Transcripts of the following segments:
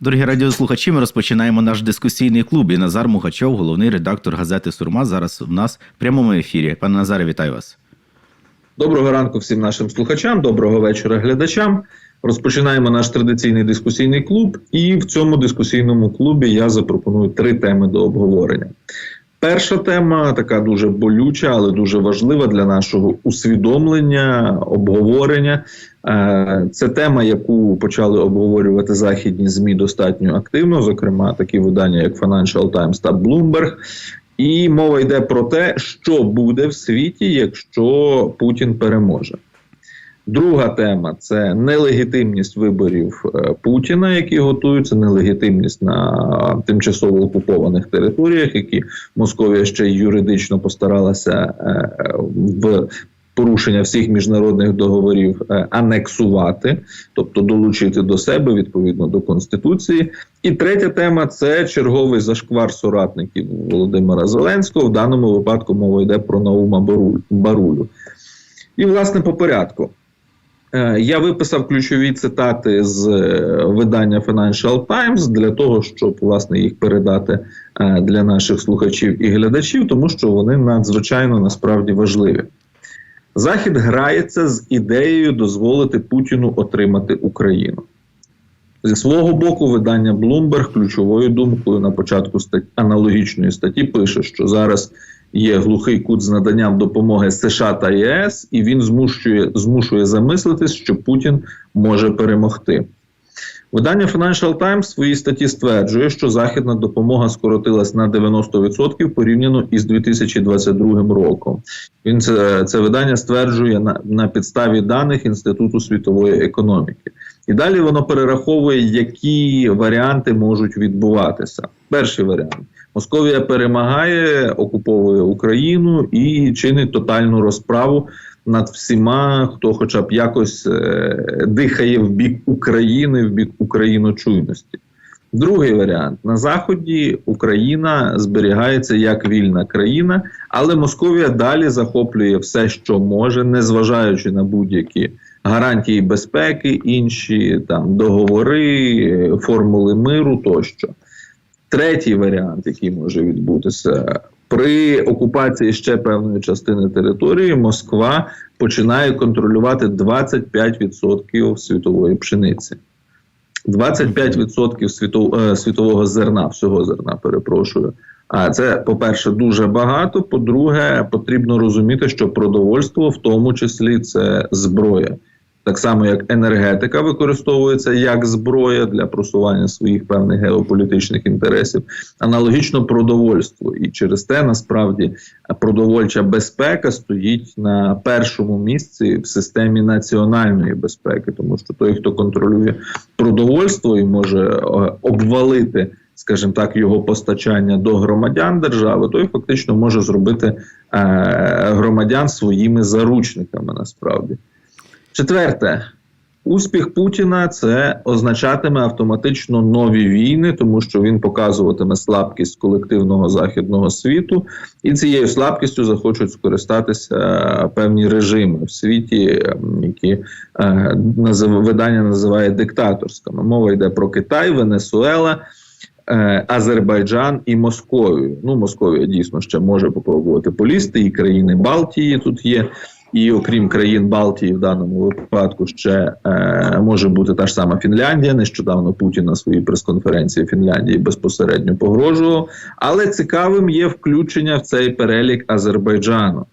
Дорогі радіослухачі, ми розпочинаємо наш дискусійний клуб. І Назар Мухачов, головний редактор газети Сурма, зараз у нас в прямому ефірі. Пане Назаре, вітаю вас. Доброго ранку всім нашим слухачам, доброго вечора глядачам. Розпочинаємо наш традиційний дискусійний клуб, і в цьому дискусійному клубі я запропоную три теми до обговорення. Перша тема така дуже болюча, але дуже важлива для нашого усвідомлення, обговорення. Е, Це тема, яку почали обговорювати західні змі достатньо активно, зокрема такі видання, як Financial Times та Bloomberg. І мова йде про те, що буде в світі, якщо Путін переможе. Друга тема це нелегітимність виборів е, Путіна, які готуються, нелегітимність на тимчасово окупованих територіях, які Московія ще й юридично постаралася е, в порушення всіх міжнародних договорів е, анексувати, тобто долучити до себе відповідно до конституції. І третя тема це черговий зашквар соратників Володимира Зеленського. В даному випадку мова йде про Наума Барулю. І, власне, по порядку. Е, Я виписав ключові цитати з е, видання Financial Times для того, щоб власне їх передати е, для наших слухачів і глядачів, тому що вони надзвичайно насправді важливі. Захід грається з ідеєю дозволити Путіну отримати Україну. Зі свого боку, видання Bloomberg ключовою думкою на початку стат... аналогічної статті пише, що зараз є глухий кут з наданням допомоги США та ЄС, і він змушує, змушує замислитись, що Путін може перемогти. Видання Financial Times в своїй статті стверджує, що західна допомога скоротилась на 90% порівняно із 2022 роком. Він це, це видання стверджує на, на підставі даних Інституту світової економіки. І далі воно перераховує, які варіанти можуть відбуватися. Перший варіант: Московія перемагає, окуповує Україну і чинить тотальну розправу над всіма, хто, хоча б якось е, дихає в бік України, в бік україночуйності. Другий варіант на заході Україна зберігається як вільна країна, але Московія далі захоплює все, що може, незважаючи на будь-які гарантії безпеки, інші там договори, е, формули миру тощо. Третій варіант, який може відбутися, при окупації ще певної частини території Москва починає контролювати 25% світової пшениці. 25% світов, е, світового зерна, всього зерна, перепрошую. А це, по-перше, дуже багато. По-друге, потрібно розуміти, що продовольство, в тому числі, це зброя. Так само, як енергетика використовується як зброя для просування своїх певних геополітичних інтересів, аналогічно продовольство. І через те насправді продовольча безпека стоїть на першому місці в системі національної безпеки, тому що той, хто контролює продовольство і може е, обвалити. Скажімо так, його постачання до громадян держави, той фактично може зробити е, громадян своїми заручниками насправді. Четверте, успіх Путіна це означатиме автоматично нові війни, тому що він показуватиме слабкість колективного західного світу, і цією слабкістю захочуть скористатися е, певні режими в світі, які е, видання називає диктаторськими. Мова йде про Китай, Венесуела. е, Азербайджан і Московію. Ну, Московія дійсно ще може попробувати полізти, і країни Балтії тут є. І окрім країн Балтії, в даному випадку ще е, може бути та ж сама Фінляндія. Нещодавно Путін на своїй прес-конференції Фінляндії безпосередньо погрожував. Але цікавим є включення в цей перелік Азербайджану.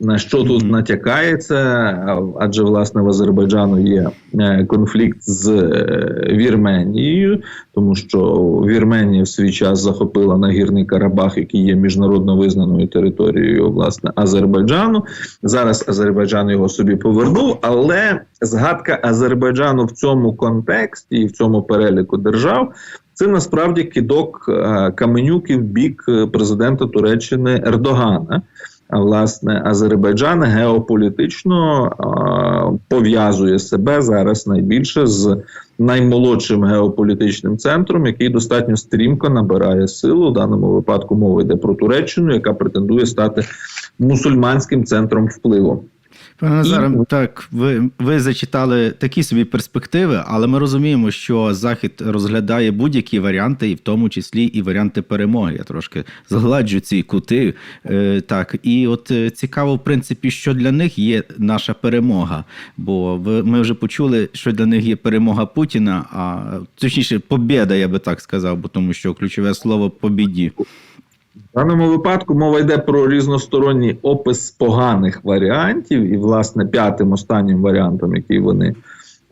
На що тут натякається? Адже власне в Азербайджану є е, конфлікт з е, Вірменією, тому що Вірменія в свій час захопила нагірний Карабах, який є міжнародно визнаною територією власне Азербайджану. Зараз Азербайджан його собі повернув, але згадка Азербайджану в цьому контексті і в цьому переліку держав. Це насправді кидок е, каменюки в бік президента Туреччини Ердогана. Власне Азербайджан геополітично пов'язує себе зараз найбільше з наймолодшим геополітичним центром, який достатньо стрімко набирає силу. В даному випадку мова йде про Туреччину, яка претендує стати мусульманським центром впливу. Пане Назаре, І- так ви, ви зачитали такі собі перспективи, але ми розуміємо, що Захід розглядає будь-які варіанти, і в тому числі і варіанти перемоги. Я трошки згладжу ці кути. Е, так, і от е, цікаво, в принципі, що для них є наша перемога. Бо ви, ми вже почули, що для них є перемога Путіна, а точніше, побєда, я би так сказав, бо тому що ключове слово побіді. В даному випадку мова йде про різносторонній опис поганих варіантів, і, власне, п'ятим останнім варіантом, який вони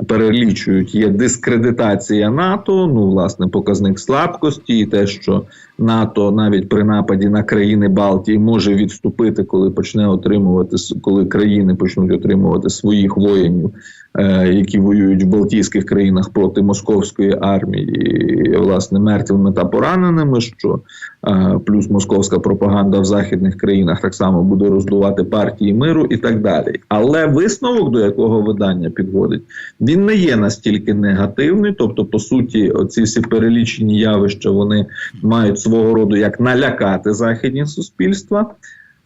перелічують, є дискредитація НАТО. Ну, власне, показник слабкості, і те, що НАТО навіть при нападі на країни Балтії може відступити, коли почне отримувати коли країни почнуть отримувати своїх воїнів, е, які воюють в Балтійських країнах проти московської армії, власне, мертвими та пораненими. що Е, плюс московська пропаганда в західних країнах так само буде роздувати партії миру і так далі. Але висновок, до якого видання підводить, він не є настільки негативний. Тобто, по суті, оці всі перелічені явища вони мають свого роду як налякати західні суспільства.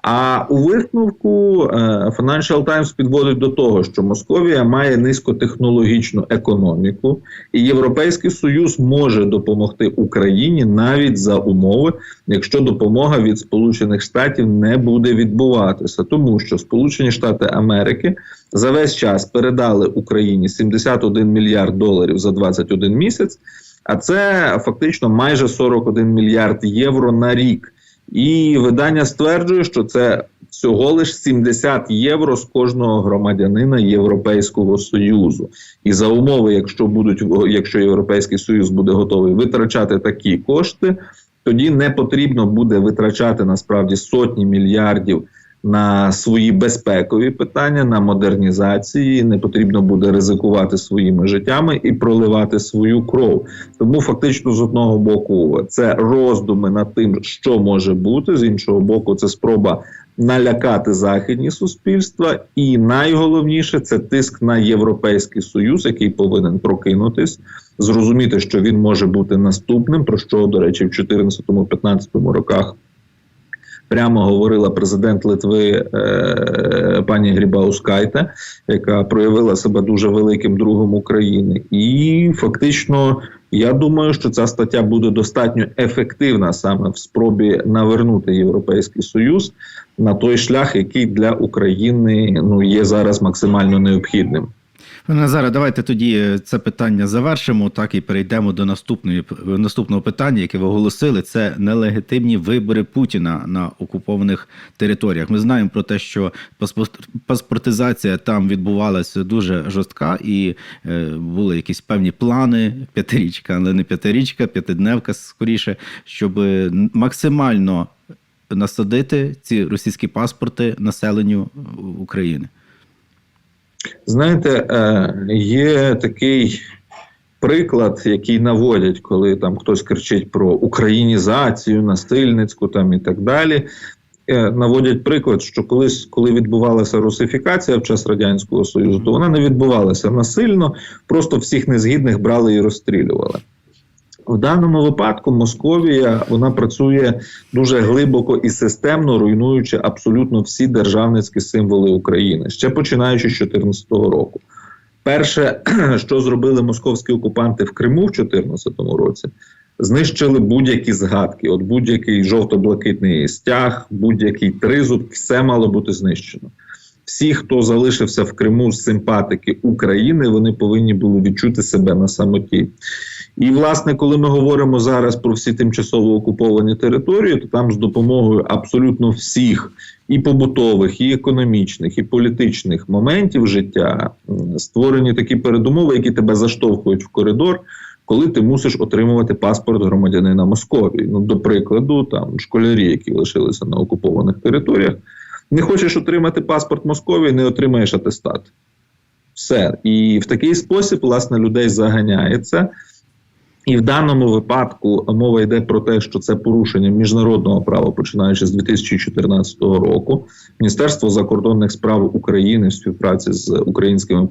А у висновку е, Financial Times підводить до того, що Московія має низькотехнологічну економіку, і Європейський Союз може допомогти Україні навіть за умови, якщо допомога від Сполучених Штатів не буде відбуватися, тому що Сполучені Штати Америки за весь час передали Україні 71 мільярд доларів за 21 місяць, а це фактично майже 41 мільярд євро на рік. І видання стверджує, що це всього лиш 70 євро з кожного громадянина Європейського союзу. І за умови, якщо будуть якщо Європейський Союз буде готовий витрачати такі кошти, тоді не потрібно буде витрачати насправді сотні мільярдів на свої безпекові питання, на модернізації. Не потрібно буде ризикувати своїми життями і проливати свою кров. Тому фактично з одного боку це роздуми над тим, що може бути, з іншого боку, це спроба налякати західні суспільства, і найголовніше це тиск на європейський союз, який повинен прокинутись, зрозуміти, що він може бути наступним. Про що до речі, в 2014-2015 роках. Прямо говорила президент Литви е, пані Грібаускайте, яка проявила себе дуже великим другом України, і фактично я думаю, що ця стаття буде достатньо ефективна саме в спробі навернути Європейський Союз на той шлях, який для України ну є зараз максимально необхідним. Пане Назаре, давайте тоді це питання завершимо. Так і перейдемо до наступної наступного питання, яке ви оголосили. Це нелегітимні вибори Путіна на окупованих територіях. Ми знаємо про те, що паспорт- паспортизація там відбувалася дуже жорстка, і е, були якісь певні плани, п'ятирічка, але не п'ятирічка, п'ятидневка скоріше, щоб е, максимально насадити ці російські паспорти населенню України. Знаєте, е, є такий приклад, який наводять, коли там хтось кричить про українізацію, насильницьку там і так далі. Е, Наводять приклад, що колись, коли відбувалася русифікація в час радянського союзу, то вона не відбувалася насильно, просто всіх незгідних брали і розстрілювали. В даному випадку Московія вона працює дуже глибоко і системно, руйнуючи абсолютно всі державницькі символи України, ще починаючи з 2014 року. Перше, що зробили московські окупанти в Криму в 2014 році, знищили будь-які згадки. От будь-який жовто-блакитний стяг, будь-який тризуб, все мало бути знищено. Всі, хто залишився в Криму з симпатики України, вони повинні були відчути себе на самоті. І, власне, коли ми говоримо зараз про всі тимчасово окуповані території, то там з допомогою абсолютно всіх і побутових, і економічних, і політичних моментів життя створені такі передумови, які тебе заштовхують в коридор, коли ти мусиш отримувати паспорт громадянина Московії. Ну, до прикладу, там школярі, які лишилися на окупованих територіях, не хочеш отримати паспорт Московії, не отримаєш атестат. Все. І в такий спосіб, власне, людей заганяється. І в даному випадку мова йде про те, що це порушення міжнародного права, починаючи з 2014 року. Міністерство закордонних справ України в співпраці з українськими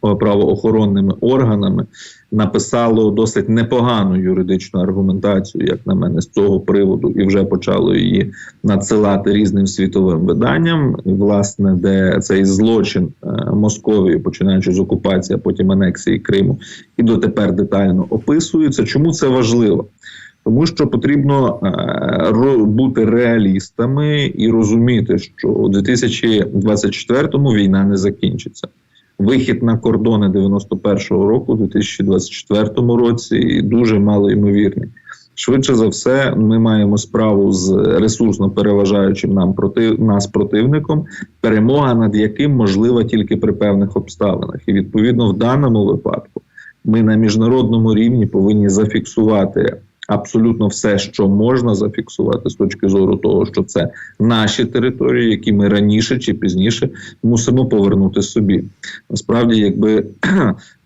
правоохоронними органами написало досить непогану юридичну аргументацію, як на мене, з цього приводу, і вже почало її надсилати різним світовим виданням. Власне, де цей злочин е, Московії, починаючи з окупації, а потім анексії Криму, і дотепер детально описується. Чому це важливо? Тому що потрібно е, бути реалістами і розуміти, що у 2024-му війна не закінчиться. Вихід на кордони 91-го року, у 2024 році, дуже мало ймовірний. Швидше за все, ми маємо справу з ресурсно переважаючим нам проти нас противником, перемога над яким можлива тільки при певних обставинах. І відповідно в даному випадку ми на міжнародному рівні повинні зафіксувати абсолютно все, що можна зафіксувати з точки зору того, що це наші території, які ми раніше чи пізніше мусимо повернути собі. Насправді, якби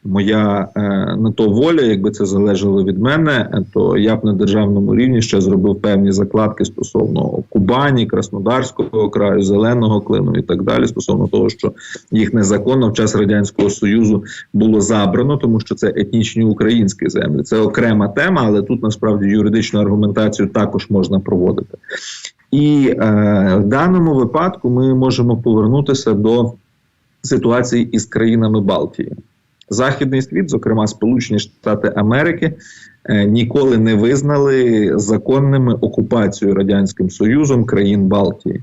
моя е, на то воля, якби це залежало від мене, то я б на державному рівні ще зробив певні закладки стосовно Кубані, Краснодарського краю, зеленого клину і так далі. Стосовно того, що їх незаконно в час радянського союзу було забрано, тому що це етнічні українські землі. Це окрема тема, але тут насправді юридичну аргументацію також можна проводити. І е, в даному випадку ми можемо повернутися до ситуації із країнами Балтії. Західний світ, зокрема Сполучені Штати Америки, е, ніколи не визнали законними окупацію радянським союзом країн Балтії.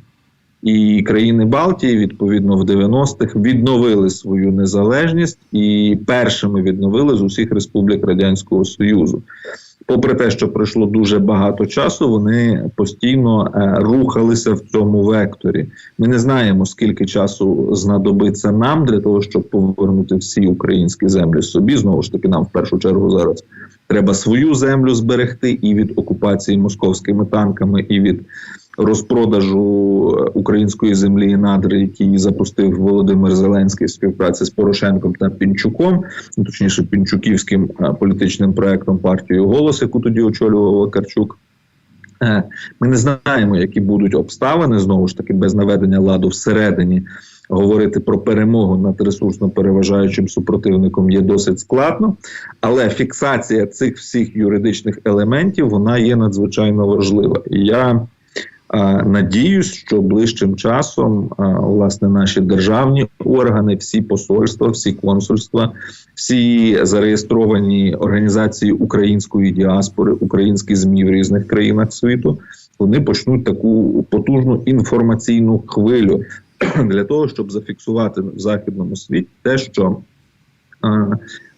І країни Балтії, відповідно, в 90-х відновили свою незалежність і першими відновили з усіх республік Радянського Союзу. Попри те, що пройшло дуже багато часу, вони постійно е, рухалися в цьому векторі. Ми не знаємо, скільки часу знадобиться нам для того, щоб повернути всі українські землі собі. Знову ж таки, нам в першу чергу зараз треба свою землю зберегти і від окупації московськими танками, і від розпродажу е, української землі і надр, який запустив Володимир Зеленський в співпраці з Порошенком та Пінчуком, ну, точніше пінчуківським е, політичним проектом партією голос, яку тоді очолював Вакарчук. Е, Ми не знаємо, які будуть обставини знову ж таки без наведення ладу всередині. Говорити про перемогу над ресурсно переважаючим супротивником є досить складно, але фіксація цих всіх юридичних елементів вона є надзвичайно важлива. І я надіюсь, що ближчим часом власне наші державні органи, всі посольства, всі консульства, всі зареєстровані організації української діаспори, українські змі в різних країнах світу, вони почнуть таку потужну інформаційну хвилю. Для того, щоб зафіксувати в західному світі те, що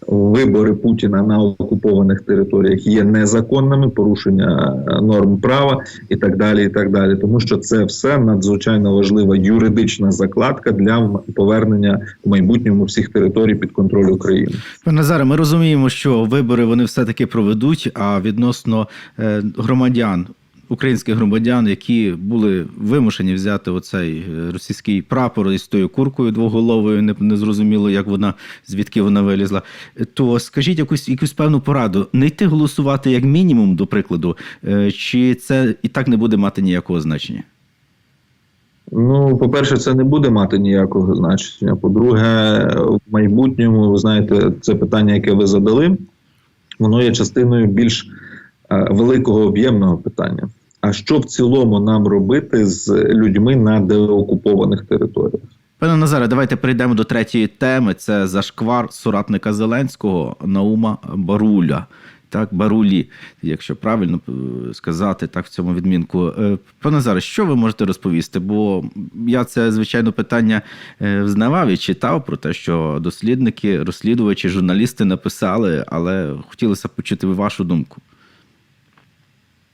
вибори Путіна на окупованих територіях є незаконними, порушення е, норм права і так далі. І так далі, тому що це все надзвичайно важлива юридична закладка для повернення в майбутньому всіх територій під контроль України. Пане Назаре, ми розуміємо, що вибори вони все-таки проведуть, а відносно е, громадян. Українських громадян, які були вимушені взяти оцей е, російський прапор із тою куркою двоголовою, не, не зрозуміло, як вона звідки вона вилізла. То скажіть якусь якусь певну пораду: не йти голосувати як мінімум, до прикладу, е, чи це і так не буде мати ніякого значення? Ну, по-перше, це не буде мати ніякого значення. По-друге, в майбутньому, ви знаєте, це питання, яке ви задали, воно є частиною більш е, великого об'ємного питання. А що в цілому нам робити з людьми на деокупованих територіях? Пане Назаре, давайте перейдемо до третьої теми. Це зашквар соратника Зеленського Наума Баруля. Так, Барулі, якщо правильно е, сказати, так в цьому відмінку. Е, Пане Назаре, що ви можете розповісти? Бо я це звичайно питання е, взнавав і читав про те, що дослідники, розслідувачі, журналісти написали, але хотілося почути вашу думку.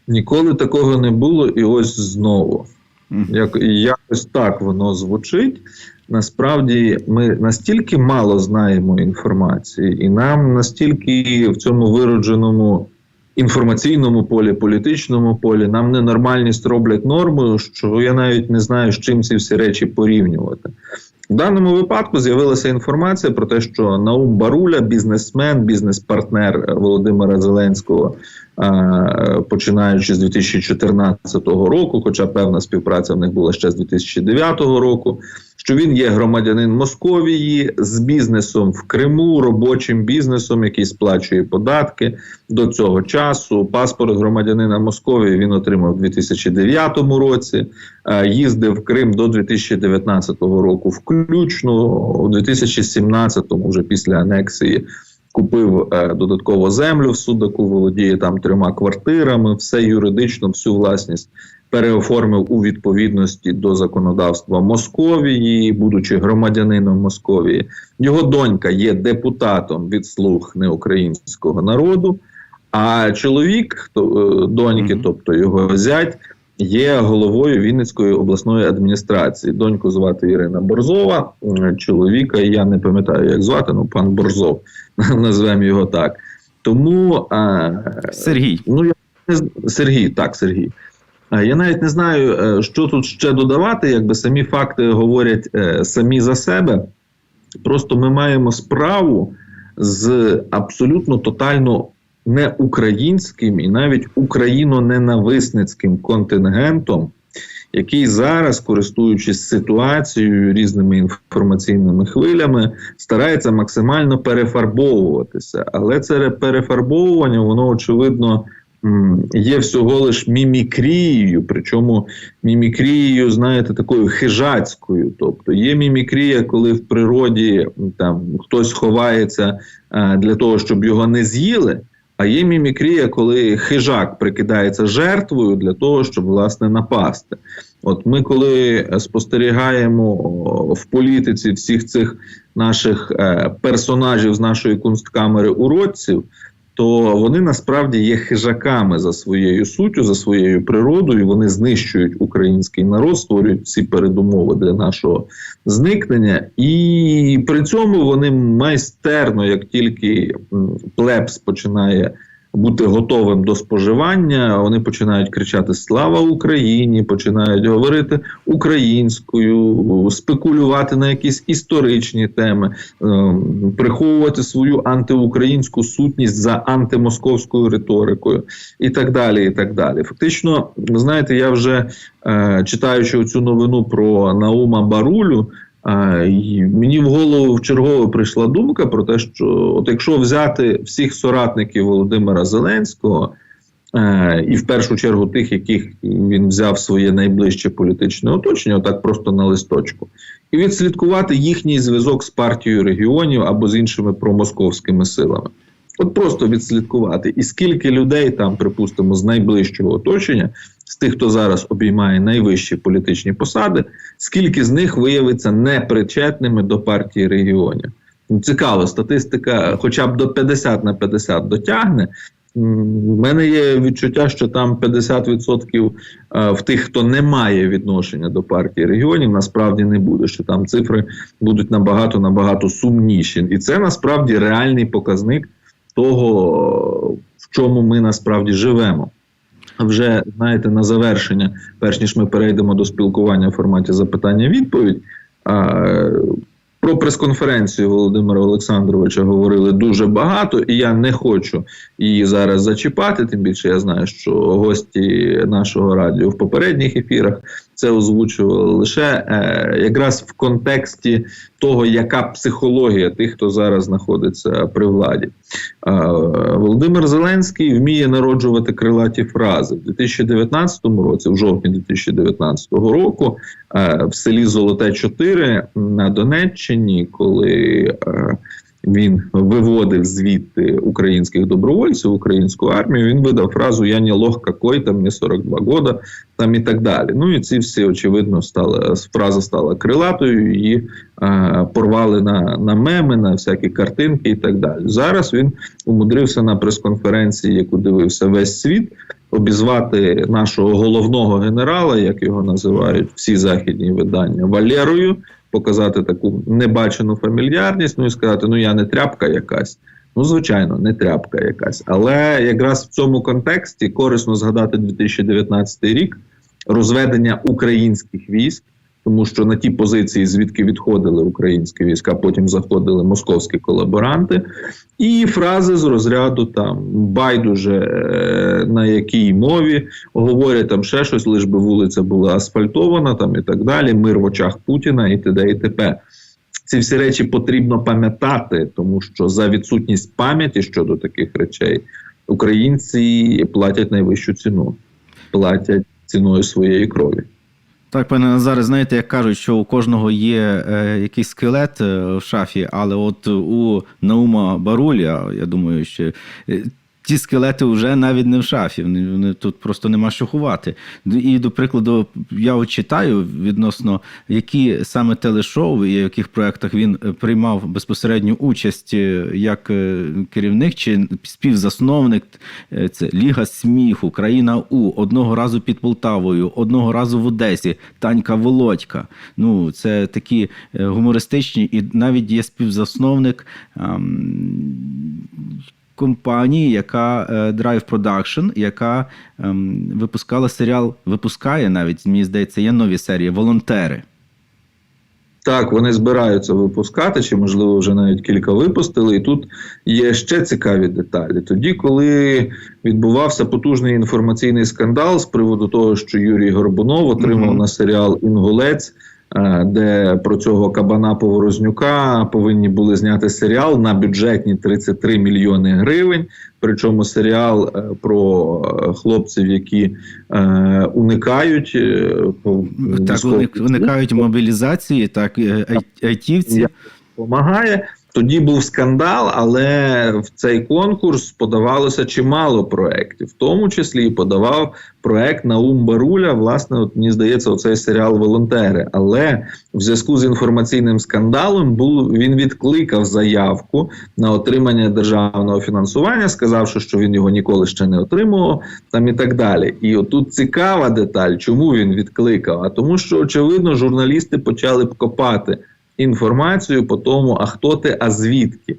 Ніколи такого не було, і ось знову. Як, якось так воно звучить. Насправді ми настільки мало знаємо інформації, і нам настільки в цьому виродженому інформаційному полі, політичному полі, нам ненормальність роблять нормою, що я навіть не знаю, з чим ці всі речі порівнювати. В даному випадку з'явилася інформація про те, що Наум Баруля, бізнесмен, бізнес-партнер Володимира Зеленського, починаючи з 2014 року, хоча певна співпраця в них була ще з 2009 року. Що він є громадянин Московії з бізнесом в Криму, робочим бізнесом, який сплачує податки до цього часу. Паспорт громадянина Московії він отримав у 2009 році. Е, Їздив в Крим до 2019 року, включно у 2017, вже після анексії, купив е, додатково землю в Судаку, володіє там трьома квартирами, все юридично, всю власність переоформив у відповідності до законодавства Московії, будучи громадянином Московії. Його донька є депутатом від слуг неукраїнського народу. А чоловік то, е, доньки, тобто його зять, є головою Вінницької обласної адміністрації. Доньку звати Ірина Борзова. Чоловіка я не пам'ятаю, як звати, ну пан Борзов, назвемо його так. Тому е, Сергій. Ну, я Сергій, так, Сергій. Я навіть не знаю, е, що тут ще додавати, якби самі факти говорять е, самі за себе. Просто ми маємо справу з абсолютно тотально неукраїнським і навіть україно-ненависницьким контингентом, який зараз, користуючись ситуацією різними інформаційними хвилями, старається максимально перефарбовуватися. Але це перефарбовування, воно очевидно. Є всього лиш мімікрією, причому мімікрією, знаєте, такою хижацькою. Тобто є мімікрія, коли в природі там хтось ховається е, для того, щоб його не з'їли. А є мімікрія, коли хижак прикидається жертвою для того, щоб власне напасти. От ми, коли спостерігаємо в політиці всіх цих наших е, персонажів з нашої кунсткамери уродців, то вони насправді є хижаками за своєю суттю, за своєю природою. Вони знищують український народ, створюють всі передумови для нашого зникнення, і при цьому вони майстерно, як тільки плебс починає бути готовим до споживання, вони починають кричати Слава Україні! починають говорити українською, спекулювати на якісь історичні теми, ем, приховувати свою антиукраїнську сутність за антимосковською риторикою, і так далі. І так далі. Фактично, знаєте, я вже е, читаючи цю новину про Наума Барулю. А, і мені в голову в чергове прийшла думка про те, що от якщо взяти всіх соратників Володимира Зеленського, е, і в першу чергу тих, яких він взяв своє найближче політичне оточення, отак просто на листочку, і відслідкувати їхній зв'язок з партією регіонів або з іншими промосковськими силами. От просто відслідкувати, і скільки людей там, припустимо, з найближчого оточення, з тих, хто зараз обіймає найвищі політичні посади, скільки з них виявиться непричетними до партії регіонів. Ну, Цікаво, статистика, хоча б до 50 на 50 дотягне. У мене є відчуття, що там 50% е, в тих, хто не має відношення до партії регіонів, насправді не буде. Що там цифри будуть набагато набагато сумніші, і це насправді реальний показник того, в чому ми насправді живемо. Вже знаєте, на завершення, перш ніж ми перейдемо до спілкування в форматі запитання-відповідь. Про прес-конференцію Володимира Олександровича говорили дуже багато, і я не хочу її зараз зачіпати. Тим більше я знаю, що гості нашого радіо в попередніх ефірах це озвучували лише е, якраз в контексті того, яка психологія тих, хто зараз знаходиться при владі. Е, Володимир Зеленський вміє народжувати крилаті фрази в 2019 році, в жовтні 2019 року, е, в селі Золоте 4 на Донеччині, коли він виводив звідти українських добровольців, українську армію. Він видав фразу Я не лох какой, там мені 42 года, там і так далі. Ну і ці всі очевидно стали фраза стала крилатою. Її е, порвали на, на меми, на всякі картинки і так далі. Зараз він умудрився на прес-конференції, яку дивився весь світ. Обізвати нашого головного генерала, як його називають всі західні видання, Валерою, показати таку небачену фамільярність, ну і сказати: ну я не тряпка якась. Ну, звичайно, не тряпка якась. Але якраз в цьому контексті корисно згадати 2019 рік розведення українських військ, тому що на ті позиції, звідки відходили українські війська, потім заходили московські колаборанти, і фрази з розряду там байдуже е, на якій мові говорять там ще щось, лиш би вулиця була асфальтована, там і так далі. Мир в очах Путіна і т.д. і т.п. Ці всі речі потрібно пам'ятати, тому що за відсутність пам'яті щодо таких речей українці платять найвищу ціну, платять ціною своєї крові. Так, пане Назаре, знаєте, як кажуть, що у кожного є е, якийсь скелет е, в шафі, але от у Наума Баруля, я думаю, що ті скелети вже навіть не в шафі, вони, тут просто нема що ховати. І, до прикладу, я от читаю відносно, які саме телешоу і в яких проєктах він е, приймав безпосередню участь е, як е, керівник чи співзасновник. Це Ліга сміху, країна У, одного разу під Полтавою, одного разу в Одесі, Танька Володька. Ну, це такі гумористичні, і навіть є співзасновник. Компанії, яка е, Drive Production, яка ем, випускала серіал, випускає навіть, мені здається, є нові серії Волонтери. Так, вони збираються випускати, чи можливо вже навіть кілька випустили. І тут є ще цікаві деталі. Тоді, коли відбувався потужний інформаційний скандал з приводу того, що Юрій Горбунов отримав Мгм. на серіал Інгулець, де про цього кабана Поворознюка повинні були зняти серіал на бюджетні 33 мільйони гривень. Причому серіал е, про е, хлопців, які е, уникають е, Так, уникають мобілізації, так, е, ай- айтівці. Допомагає. Тоді був скандал, але в цей конкурс подавалося чимало проєктів, в тому числі і подавав проєкт Наум Баруля. Власне, от мені здається, оцей серіал Волонтери. Але в зв'язку з інформаційним скандалом був він відкликав заявку на отримання державного фінансування, сказавши, що він його ніколи ще не отримував, там і так далі. І отут цікава деталь, чому він відкликав? А тому, що очевидно, журналісти почали б копати інформацію по тому, а хто ти, а звідки.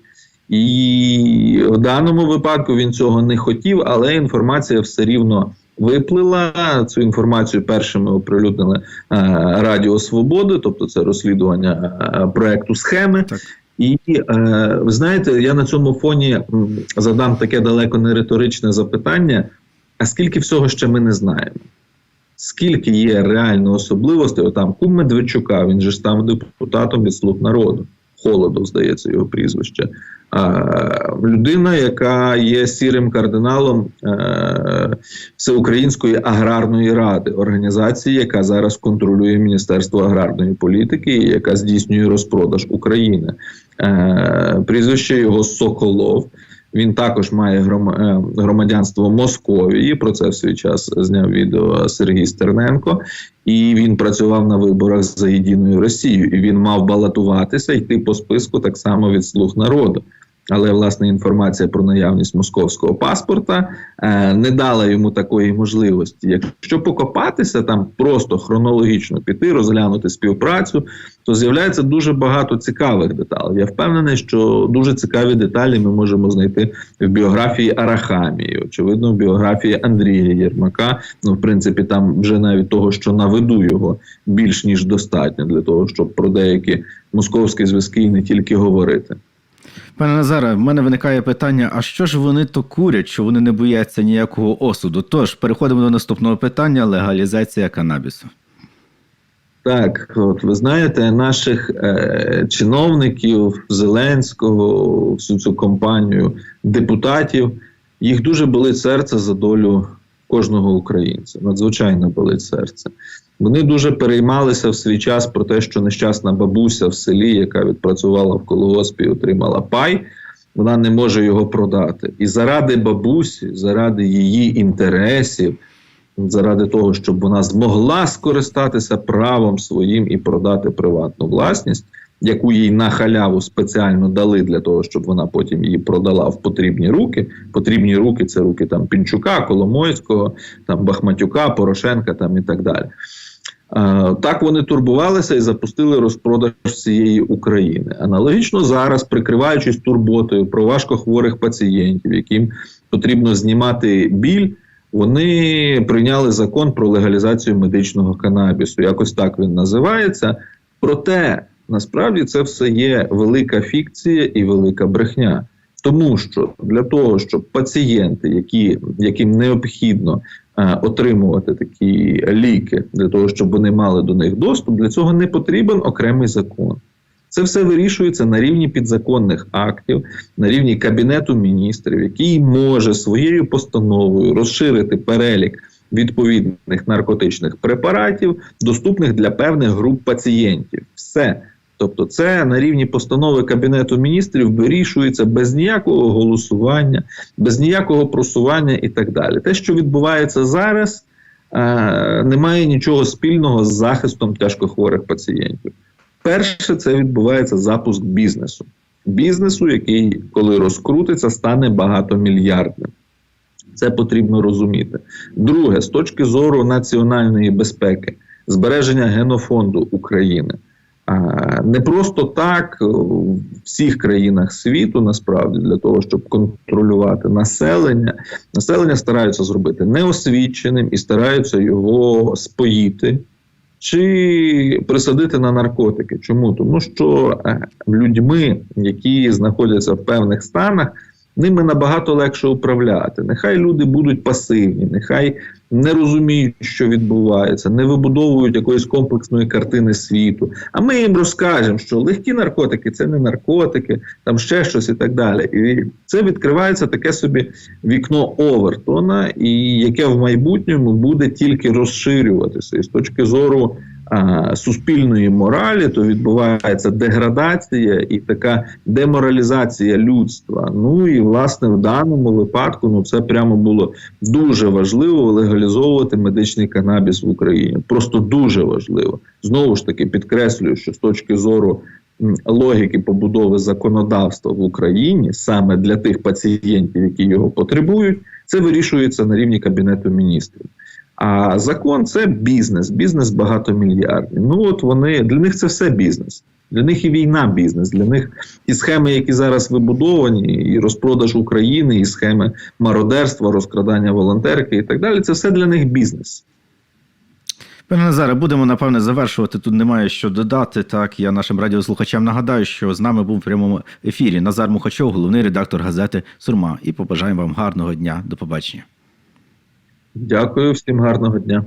І в даному випадку він цього не хотів, але інформація все рівно виплила. Цю інформацію першими оприлюднили е, Радіо Свободи, тобто це розслідування е, проекту схеми. Так. І е, ви знаєте, я на цьому фоні задам таке далеко не риторичне запитання: а скільки всього ще ми не знаємо? Скільки є реально особливостей? Отам Кум Медведчука, він же став депутатом від слуг народу. Холодов, здається, його прізвище. А, людина, яка є сірим кардиналом е, Всеукраїнської аграрної ради, організації, яка зараз контролює Міністерство аграрної політики і яка здійснює розпродаж України. Е, прізвище його Соколов. Він також має е, громадянство Московії. Про це в свій час зняв відео Сергій Стерненко. І він працював на виборах за єдиною Росією. І він мав балотуватися, йти по списку так само від слуг народу. Але власне інформація про наявність московського паспорта е, не дала йому такої можливості. Якщо покопатися там просто хронологічно піти, розглянути співпрацю, то з'являється дуже багато цікавих деталей. Я впевнений, що дуже цікаві деталі ми можемо знайти в біографії Арахамії, очевидно, в біографії Андрія Єрмака. Ну, в принципі, там вже навіть того, що наведу його більш ніж достатньо для того, щоб про деякі московські зв'язки не тільки говорити. Пане Назаре, в мене виникає питання: а що ж вони то курять, що вони не бояться ніякого осуду? Тож переходимо до наступного питання: легалізація канабісу. Так, от ви знаєте, наших е, чиновників Зеленського, всю цю компанію депутатів, їх дуже болить серце за долю кожного українця. Надзвичайно болить серце. Вони дуже переймалися в свій час про те, що нещасна бабуся в селі, яка відпрацювала в колгоспі, отримала пай. Вона не може його продати. І заради бабусі, заради її інтересів, заради того, щоб вона змогла скористатися правом своїм і продати приватну власність, яку їй на халяву спеціально дали для того, щоб вона потім її продала в потрібні руки. Потрібні руки це руки там Пінчука, Коломойського, там Бахматюка, Порошенка там і так далі. Е, Так вони турбувалися і запустили розпродаж всієї України. Аналогічно зараз, прикриваючись турботою про важкохворих пацієнтів, яким потрібно знімати біль, Вони прийняли закон про легалізацію медичного канабісу. Якось так він називається. Проте насправді це все є велика фікція і велика брехня. Тому що для того, щоб пацієнти, які, яким необхідно отримувати такі ліки, для того, щоб вони мали до них доступ, для цього не потрібен окремий закон. Це все вирішується на рівні підзаконних актів, на рівні Кабінету міністрів, який може своєю постановою розширити перелік відповідних наркотичних препаратів, доступних для певних груп пацієнтів. Все. Тобто, це на рівні постанови Кабінету міністрів вирішується без ніякого голосування, без ніякого просування і так далі. Те, що відбувається зараз, е, не має нічого спільного з захистом тяжкохворих пацієнтів. Перше, це відбувається запуск бізнесу. Бізнесу, який, коли розкрутиться, стане багатомільярдним. Це потрібно розуміти. Друге, з точки зору національної безпеки, збереження генофонду України. Не просто так е, в всіх країнах світу, насправді, для того, щоб контролювати населення, населення стараються зробити неосвіченим і стараються його споїти чи присадити на наркотики. Чому? Тому що е, людьми, які знаходяться в певних станах, ними набагато легше управляти. Нехай люди будуть пасивні, нехай не розуміють, що відбувається, не вибудовують якоїсь комплексної картини світу. А ми їм розкажемо, що легкі наркотики це не наркотики, там ще щось і так далі. І це відкривається таке собі вікно Овертона, і яке в майбутньому буде тільки розширюватися. І з точки зору суспільної моралі, то відбувається деградація і така деморалізація людства. Ну і власне в даному випадку ну це прямо було дуже важливо легалізовувати медичний канабіс в Україні. Просто дуже важливо. Знову ж таки підкреслюю, що з точки зору логіки побудови законодавства в Україні саме для тих пацієнтів, які його потребують, це вирішується на рівні кабінету міністрів. А закон це бізнес, бізнес багатомільярдний. Ну от вони для них це все бізнес. Для них і війна бізнес. Для них і схеми, які зараз вибудовані, і розпродаж України, і схеми мародерства, розкрадання волонтерки і так далі. Це все для них бізнес. Пане Назаре, будемо напевне завершувати. Тут немає що додати. Так, я нашим радіослухачам нагадаю, що з нами був в прямому ефірі Назар Мухачов, головний редактор газети Сурма. І побажаємо вам гарного дня. До побачення. Дякую всім гарного дня.